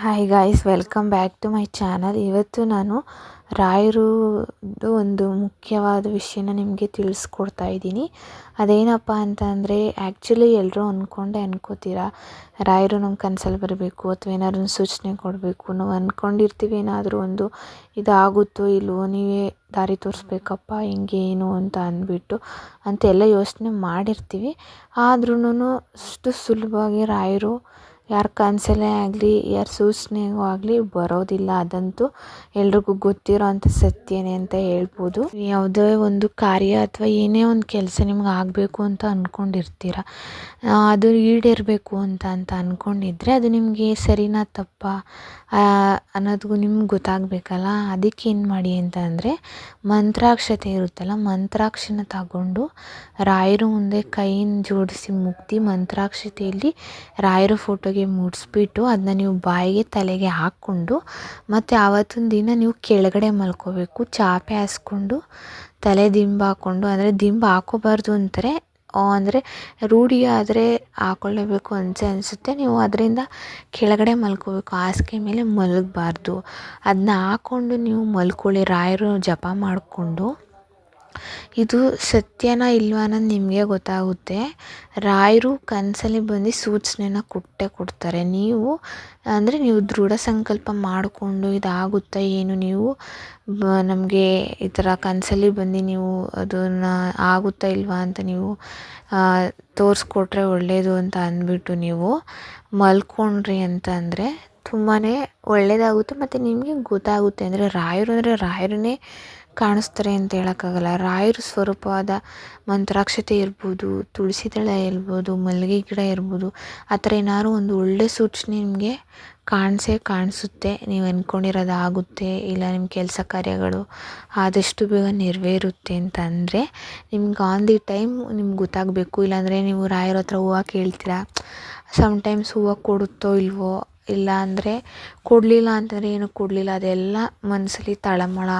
Hi guys welcome back to my channel ಇವತ್ತು ನಾನು ರಾಯರದು ಒಂದು ಮುಖ್ಯವಾದ ವಿಷಯನ ನಿಮಗೆ ತಿಳಿಸ್ಕೊಡ್ತಾ ಇದ್ದೀನಿ. ಅದೇನಪ್ಪ ಅಂತಂದರೆ ಆ್ಯಕ್ಚುಲಿ ಎಲ್ಲರೂ ಅಂದ್ಕೊಂಡೆ ಅನ್ಕೋತೀರ? ರಾಯರು ನಮ್ಮ ಕನಸಲ್ಲಿ ಬರಬೇಕು, ಅಥವಾ ಏನಾದ್ರು ಸೂಚನೆ ಕೊಡಬೇಕು. ನಾವು ಅಂದ್ಕೊಂಡಿರ್ತೀವಿ ಏನಾದರೂ ಒಂದು ಇದಾಗುತ್ತೋ ಇಲ್ಲವೋ ನೀವೇ ದಾರಿ ತೋರಿಸ್ಬೇಕಪ್ಪ, ಹಿಂಗೆ ಏನು ಅಂತ ಅಂದ್ಬಿಟ್ಟು ಅಂತೆಲ್ಲ ಯೋಚನೆ ಮಾಡಿರ್ತೀವಿ. ಆದ್ರೂ ಅಷ್ಟು ಸುಲಭವಾಗಿ ರಾಯರು ಯಾರ ಕನಸಲ್ಲೇ ಆಗಲಿ, ಯಾರ ಸೂಚನೆಗೂ ಆಗಲಿ ಬರೋದಿಲ್ಲ. ಅದಂತೂ ಎಲ್ರಿಗೂ ಗೊತ್ತಿರೋ ಅಂಥ ಸತ್ಯನೇ ಅಂತ ಹೇಳ್ಬೋದು. ಯಾವುದೇ ಒಂದು ಕಾರ್ಯ ಅಥವಾ ಏನೇ ಒಂದು ಕೆಲಸ ನಿಮ್ಗೆ ಆಗಬೇಕು ಅಂತ ಅಂದ್ಕೊಂಡಿರ್ತೀರ ಅದು ಈಡೇರಬೇಕು ಅಂತ ಅಂತ ಅಂದ್ಕೊಂಡಿದ್ರೆ ಅದು ನಿಮಗೆ ಸರಿನಾ ತಪ್ಪಾ ಅನ್ನೋದು ನಿಮ್ಗೆ ಗೊತ್ತಾಗಬೇಕಲ್ಲ. ಅದಕ್ಕೆ ಏನು ಮಾಡಿ ಅಂತ ಅಂದರೆ ಮಂತ್ರಾಕ್ಷತೆ ಇರುತ್ತಲ್ಲ, ಮಂತ್ರಾಕ್ಷನ ತಗೊಂಡು ರಾಯರ ಮುಂದೆ ಕೈಯನ್ನು ಜೋಡಿಸಿ ಮುಗ್ದು ಮಂತ್ರಾಕ್ಷತೆಯಲ್ಲಿ ರಾಯರ ಫೋಟೋಗೆ ಮುಡಿಸ್ಬಿಟ್ಟು ಅದನ್ನ ನೀವು ಬಾಯಿಗೆ ತಲೆಗೆ ಹಾಕ್ಕೊಂಡು ಮತ್ತು ಆವತ್ತಿನ ದಿನ ನೀವು ಕೆಳಗಡೆ ಮಲ್ಕೋಬೇಕು. ಚಾಪೆ ಹಾಸ್ಕೊಂಡು ತಲೆ ದಿಂಬು ಹಾಕ್ಕೊಂಡು, ಅಂದರೆ ದಿಂಬು ಹಾಕೋಬಾರ್ದು ಅಂತಾರೆ. ಅಂದರೆ ರೂಢಿ ಆದರೆ ಹಾಕ್ಕೊಳ್ಳೇಬೇಕು ಅನ್ಸೇ, ಅನಿಸುತ್ತೆ. ನೀವು ಅದರಿಂದ ಕೆಳಗಡೆ ಮಲ್ಕೋಬೇಕು. ಹಾಸಿಗೆ ಮೇಲೆ ಮಲಗಬಾರ್ದು. ಅದನ್ನ ಹಾಕ್ಕೊಂಡು ನೀವು ಮಲ್ಕೊಳ್ಳಿ. ರಾಯರು ಜಪ ಮಾಡಿಕೊಂಡು ಇದು ಸತ್ಯನಾ ಇಲ್ವಾ ಅನ್ನೋದು ನಿಮಗೆ ಗೊತ್ತಾಗುತ್ತೆ. ರಾಯರು ಕನಸಲ್ಲಿ ಬಂದು ಸೂಚನೆನ ಕೊಟ್ಟೇ ಕೊಡ್ತಾರೆ. ನೀವು, ಅಂದರೆ ನೀವು ದೃಢ ಸಂಕಲ್ಪ ಮಾಡಿಕೊಂಡು ಇದಾಗುತ್ತಾ ಏನು? ನೀವು ನಮಗೆ ಈ ಥರ ಕನಸಲ್ಲಿ ಬಂದು ನೀವು ಅದನ್ನು ಆಗುತ್ತಾ ಇಲ್ವಾ ಅಂತ ನೀವು ತೋರಿಸ್ಕೊಟ್ರೆ ಒಳ್ಳೆಯದು ಅಂತ ಅಂದ್ಬಿಟ್ಟು ನೀವು ಮಲ್ಕೊಂಡ್ರಿ ಅಂತ ಅಂದರೆ ತುಂಬಾ ಒಳ್ಳೆಯದಾಗುತ್ತೆ ಮತ್ತು ನಿಮಗೆ ಗೊತ್ತಾಗುತ್ತೆ, ಅಂದರೆ ರಾಯರು ಅಂದರೆ ರಾಯರನ್ನೇ ಕಾಣಿಸ್ತಾರೆ ಅಂತ ಹೇಳೋಕ್ಕಾಗಲ್ಲ. ರಾಯರ ಸ್ವರೂಪವಾದ ಮಂತ್ರಾಕ್ಷತೆ ಇರ್ಬೋದು, ತುಳಸಿ ದಳ ಇರ್ಬೋದು, ಮಲ್ಲಿಗೆ ಗಿಡ ಇರ್ಬೋದು, ಆ ಥರ ಏನಾದ್ರು ಒಂದು ಒಳ್ಳೆಯ ಸೂಚನೆ ನಿಮಗೆ ಕಾಣಿಸೇ ಕಾಣಿಸುತ್ತೆ. ನೀವು ಅಂದ್ಕೊಂಡಿರೋದು ಆಗುತ್ತೆ ಇಲ್ಲ ನಿಮ್ಮ ಕೆಲಸ ಕಾರ್ಯಗಳು ಆದಷ್ಟು ಬೇಗ ನೆರವೇರುತ್ತೆ ಅಂತ ಅಂದರೆ ನಿಮ್ಗೆ ಆನ್ ದಿ ಟೈಮ್ ನಿಮ್ಗೆ ಗೊತ್ತಾಗಬೇಕು. ಇಲ್ಲಾಂದರೆ ನೀವು ರಾಯರ ಹತ್ರ ಹೂವು ಕೇಳ್ತೀರಾ? ಸಮಟೈಮ್ಸ್ ಹೂವು ಕೊಡುತ್ತೋ ಇಲ್ವೋ? ಇಲ್ಲ ಅಂದರೆ ಕೊಡಲಿಲ್ಲ ಅಂತಂದರೆ ಏನೂ ಕೊಡಲಿಲ್ಲ. ಅದೆಲ್ಲ ಮನಸ್ಸಲ್ಲಿ ತಳಮಳ.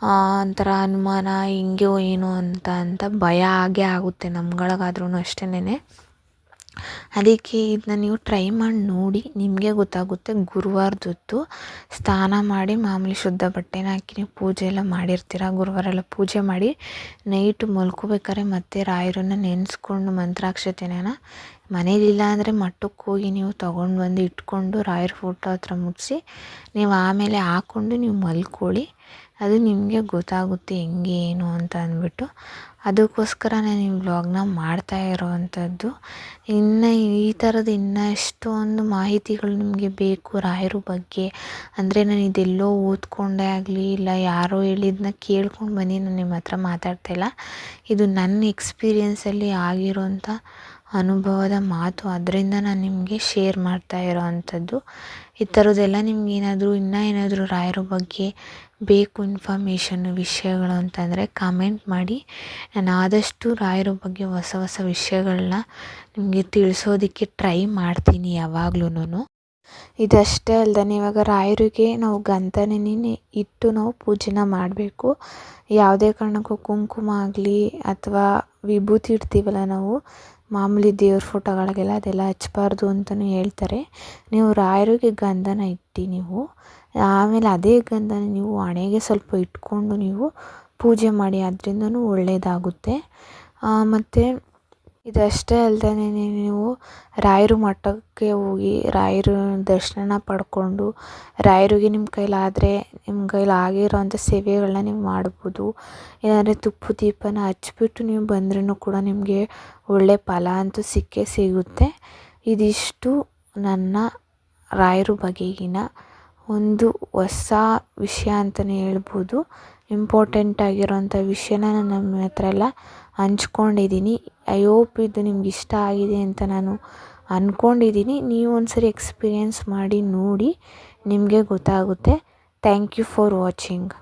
ಒಂಥರ ಅನುಮಾನ ಹಿಂಗೋ ಏನೋ ಅಂತ ಅಂತ ಭಯ ಆಗೇ ಆಗುತ್ತೆ ನಮ್ಗಳಿಗಾದ್ರೂ ಅಷ್ಟೇನೆ ಅದಕ್ಕೆ ಇದನ್ನ ನೀವು ಟ್ರೈ ಮಾಡಿ ನೋಡಿ, ನಿಮಗೆ ಗೊತ್ತಾಗುತ್ತೆ ಗುರುವಾರದೊತ್ತು ಸ್ನಾನ ಮಾಡಿ ಮಾಮೂಲಿ ಶುದ್ಧ ಬಟ್ಟೆನ ಹಾಕಿ ನೀವು ಪೂಜೆ ಎಲ್ಲ ಮಾಡಿರ್ತೀರ, ಗುರುವಾರ ಎಲ್ಲ ಪೂಜೆ ಮಾಡಿ ನೈಟು ಮಲ್ಕೋಬೇಕಾದ್ರೆ ಮತ್ತೆ ರಾಯರನ್ನ ನೆನೆಸ್ಕೊಂಡು ಮಂತ್ರಾಕ್ಷತೆನ ಮನೇಲಿಲ್ಲ ಅಂದರೆ ಮಠಕ್ಕೆ ಹೋಗಿ ನೀವು ತೊಗೊಂಡು ಬಂದು ಇಟ್ಕೊಂಡು ರಾಯರ ಫೋಟೋ ಹತ್ರ ಮುಟ್ಟಿಸಿ ನೀವು ಆಮೇಲೆ ಹಾಕ್ಕೊಂಡು ನೀವು ಮಲ್ಕೊಳ್ಳಿ. ಅದು ನಿಮಗೆ ಗೊತ್ತಾಗುತ್ತೆ ಹೆಂಗೆ ಏನು ಅಂತ ಅಂದ್ಬಿಟ್ಟು. ಅದಕ್ಕೋಸ್ಕರ ನಾನು ಈ ವ್ಲಾಗ್ನ ಮಾಡ್ತಾ ಇರೋವಂಥದ್ದು. ಇನ್ನು ಈ ಥರದ ಇನ್ನೂ ಎಷ್ಟೊಂದು ಮಾಹಿತಿಗಳು ನಿಮಗೆ ಬೇಕು ರಾಯರ ಬಗ್ಗೆ. ಅಂದರೆ ನಾನು ಇದೆಲ್ಲೋ ಓದ್ಕೊಂಡೇ ಆಗಲಿ, ಇಲ್ಲ ಯಾರೋ ಹೇಳಿದ್ನ ಕೇಳ್ಕೊಂಡು ಬನ್ನಿ, ನಾನು ನಿಮ್ಮ ಹತ್ರ ಮಾತಾಡ್ತಾ ಇಲ್ಲ. ಇದು ನನ್ನ ಎಕ್ಸ್ಪೀರಿಯೆನ್ಸಲ್ಲಿ ಆಗಿರೋಂಥ ಅನುಭವದ ಮಾತು ಅದರಿಂದ ನಾನು ನಿಮಗೆ ಶೇರ್ ಮಾಡ್ತಾ ಇರೋವಂಥದ್ದು ಈ ಥರದ್ದೆಲ್ಲ ನಿಮಗೇನಾದರೂ ಇನ್ನೂ ಏನಾದರೂ ರಾಯರ ಬಗ್ಗೆ ಬೇಕು ಇನ್ಫಾರ್ಮೇಷನ್ನು ವಿಷಯಗಳು ಅಂತಂದರೆ ಕಮೆಂಟ್ ಮಾಡಿ. ನಾನು ಆದಷ್ಟು ರಾಯರ ಬಗ್ಗೆ ಹೊಸ ಹೊಸ ವಿಷಯಗಳನ್ನ ನಿಮಗೆ ತಿಳಿಸೋದಕ್ಕೆ ಟ್ರೈ ಮಾಡ್ತೀನಿ ಯಾವಾಗ್ಲೂ ಇದಷ್ಟೇ ಅಲ್ದೇ ಇವಾಗ ರಾಯರಿಗೆ ನಾವು ಗಂಧನೇ ಇಟ್ಟು ನಾವು ಪೂಜೆನ ಮಾಡಬೇಕು. ಯಾವುದೇ ಕಾರಣಕ್ಕೂ ಕುಂಕುಮ ಆಗಲಿ ಅಥವಾ ವಿಭೂತಿ ಇಡ್ತೀವಲ್ಲ ನಾವು ಮಾಮೂಲಿ ದೇವ್ರ ಫೋಟೋಗಳಿಗೆಲ್ಲ ಅದೆಲ್ಲ ಹಚ್ಚಬಾರ್ದು ಅಂತಲೂ ಹೇಳ್ತಾರೆ. ನೀವು ರಾಯರಿಗೆ ಗಂಧನ ಇಟ್ಟು ನೀವು. ಆಮೇಲೆ ಅದೇ ಗಂಧನ ನೀವು ಹಣೆಗೆ ಸ್ವಲ್ಪ ಇಟ್ಕೊಂಡು ನೀವು ಪೂಜೆ ಮಾಡಿ, ಅದರಿಂದನೂ ಒಳ್ಳೆಯದಾಗುತ್ತೆ ಮತ್ತು ಇದಷ್ಟೇ ಅಲ್ದೇ ನೀವು ರಾಯರು ಮಠಕ್ಕೆ ಹೋಗಿ ರಾಯರು ದರ್ಶನ ಪಡ್ಕೊಂಡು ರಾಯರಿಗೆ ನಿಮ್ಮ ಕೈಲಾದರೆ ನಿಮ್ಮ ಕೈಲಿ ಆಗಿರೋಂಥ ಸೇವೆಗಳನ್ನ ನೀವು ಮಾಡ್ಬೋದು. ಇಲ್ಲಾಂದರೆ ತುಪ್ಪ ದೀಪನ ಹಚ್ಬಿಟ್ಟು ನೀವು ಬಂದ್ರೂ ಕೂಡ ನಿಮಗೆ ಒಳ್ಳೆಯ ಫಲ ಅಂತೂ ಸಿಕ್ಕೇ ಸಿಗುತ್ತೆ. ಇದಿಷ್ಟು ನನ್ನ ರಾಯರು ಬಗೆಗಿನ ಒಂದು ಹೊಸ ವಿಷಯ ಅಂತಲೇ ಹೇಳ್ಬೋದು. ಇಂಪಾರ್ಟೆಂಟ್ ಆಗಿರೋಂಥ ವಿಷಯನ ನಾನು ನಿಮ್ಮ ಹತ್ರ ಎಲ್ಲ ಹಂಚ್ಕೊಂಡಿದ್ದೀನಿ. ಐ ಹೋಪ್ ಇದು ನಿಮ್ಗೆ ಇಷ್ಟ ಆಗಿದೆ ಅಂತ ನಾನು ಅಂದ್ಕೊಂಡಿದ್ದೀನಿ ನೀವು ಒಂದು ಸರಿ ಎಕ್ಸ್ಪೀರಿಯೆನ್ಸ್ ಮಾಡಿ ನೋಡಿ, ನಿಮಗೆ ಗೊತ್ತಾಗುತ್ತೆ. Thank you for watching